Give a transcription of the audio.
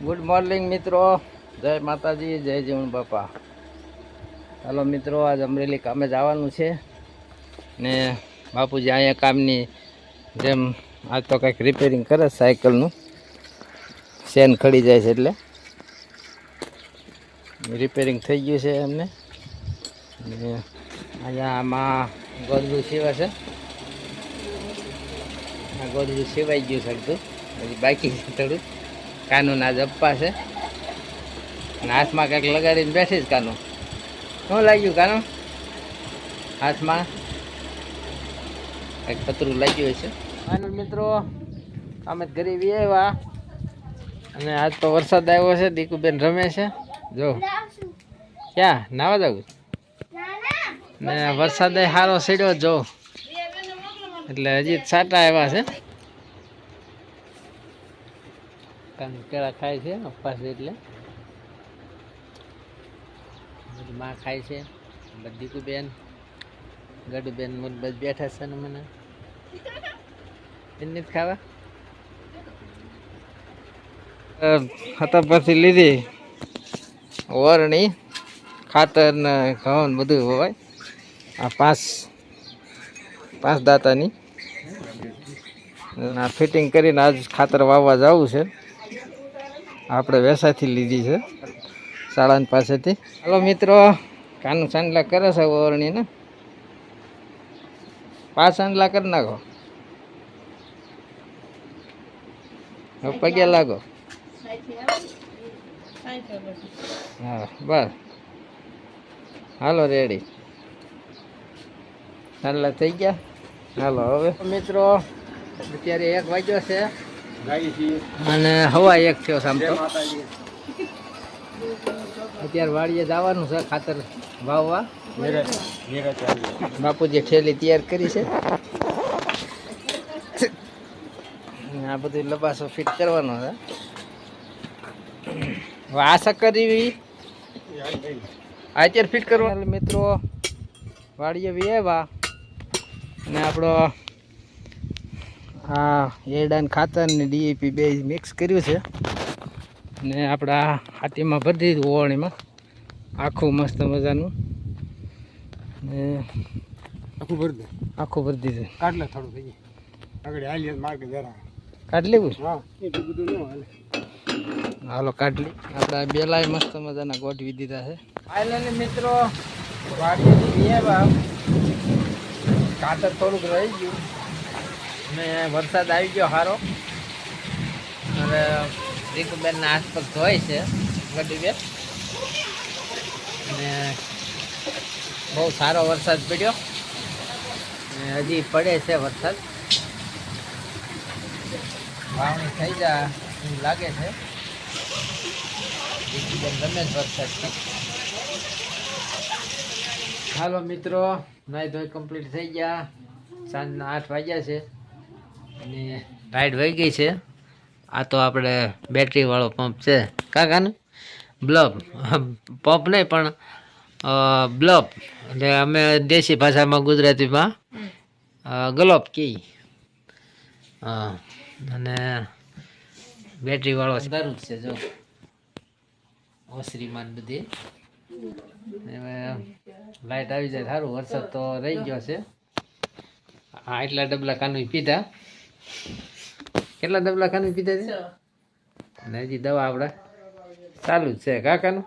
Good morning મિત્રો. જય માતાજી, જય જીવન બાપા. ચાલો મિત્રો, આજ અમરેલી કામે જવાનું છે ને બાપુજી અહીંયા કામની જેમ આજ તો કંઈક રિપેરિંગ કરે સાયકલનું. સેન ખડી જાય છે એટલે. રિપેરિંગ થઈ ગયું છે એમને. અહીંયા આમાં ગોદડું સીવે છે. આ ગોદડું સીવાઈ ગયું છે અડધું હજી બાકી થોડું. કાનૂન આજ અપ્પા છે. હાથમાં કંઈક લગાડીને બેસી જ કાનું. શું લાગ્યું કાનું? હાથમાં? કંઈક પતરું લાગ્યું છે ફાઇનલ મિત્રો, અમે વી આવ્યા. અને આજ તો વરસાદ આવ્યો છે, દીકુબેન રમે છે. જો. ક્યાં? નાવા જવું? ને વરસાદ સારો સીડ્યો, જો. એટલે હજી સાટા આવ્યા છે. કાન કેળા ખાય છે, ઉપવાસ એટલે. માં ખાય છે. બધી બેન ગડુબેન મુદબત બેઠા છે ને મને. એની જ ખાવા? હતા પછી લીધી. વરણી, ખાતર ને ઘઉં બધું હોય. આ પાંચ પાંચ દાતાની. ફિટિંગ કરીને આજ ખાતર વાવવા જવું છે. આપણે વેસાથી લીધી છે, શાળાની પાસેથી. હાલો મિત્રો, કાનું સાંડલા કરે છે ઓરણીને પાંચ સાંડલા કરી નાખો. પગે લાગો. હા, બસ. હાલો, રેડી. સાંડલા થઈ ગયા. હાલો, હવે. મિત્રો, અત્યારે એક વાગ્યો છે. અને હવા એક થયો સામતો અત્યારે વાડીએ જવાનું છે ખાતર વાવવા. બાપુજી ઠેલી તૈયાર કરી છે. આ બધું લબાસો ફિટ કરવાનો છે. એવી આ અત્યારે ફિટ કરવા. મિત્રો, વાડીએ આવ્યા અને આપણો આ એરડાન ખાતર ને ડીએપી બે મિક્સ કર્યું છે. ને આપણા હાથીમાં ભરી દીધું ઓવણીમાં. આખું મસ્ત મજાનું. ને આખું ભરી દે. આખું ભરી દીધું. કાટલે થોડું થઈ ગયું આગળ હાલી માર્ગ જરા. કાઢ લેવું? બધું હાલે. કાઢલી આપણા બેલાય મસ્ત મજાના ગોઠવી દીધા છે. ફાઇનલી મિત્રો વાડીએથી વ્યાવા કાતર થોડુંક રહી ગયું. ને વરસાદ આવી ગયો સારો અને રીકુબેનના આસપાસ ધોય છે ગડીબેન ને બહુ સારો વરસાદ પડ્યો. ને હજી પડે છે વરસાદ. વાવણી થઈ જાય એવું લાગે છે. રીકુબેન ગમે જ વરસાદ હાલો મિત્રો, નાઈ ધોઈ કમ્પ્લીટ થઈ ગયા. સાંજના આઠ વાગ્યા છે. અને રાઈડ વહી ગઈ છે. આ તો આપણે બેટરીવાળો પંપ છે. કાકાને? બ્લબ પંપ નહીં, પણ બ્લબ એટલે અમે દેશી ભાષામાં ગુજરાતીમાં ગલોપ કી હા અને બેટરીવાળો સારું જ છે, જો. ઓસરીમાં બધી. લાઈટ આવી જાય, સારું. વરસાદ તો રહી ગયો છે. હા, એટલા ડબલા કાનું પીધા. કેટલા ડબલા ખાનું પીધા છે? ને હજી દવા આપણે ચાલુ જ છે કાકાનું?